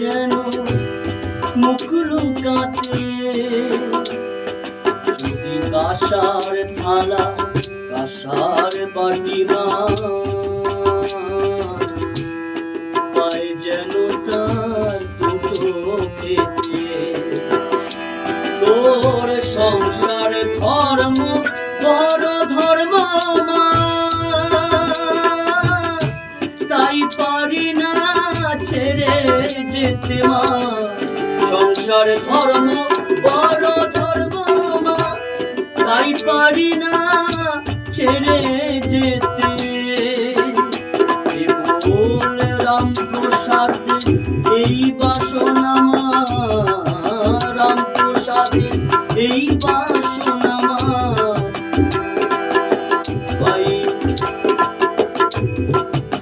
যেন মুখ লুকাতে। যদি কাসার থালা কাসার বাটি না পায় যেন তোর সংসার ধর্ম, বড় ধর্ম তাই পারি না ছেড়ে যেতে মা। সংসার ধর্ম, বড় ধর্ম তাই পারি না ছেড়ে যেতে। এই বাসনা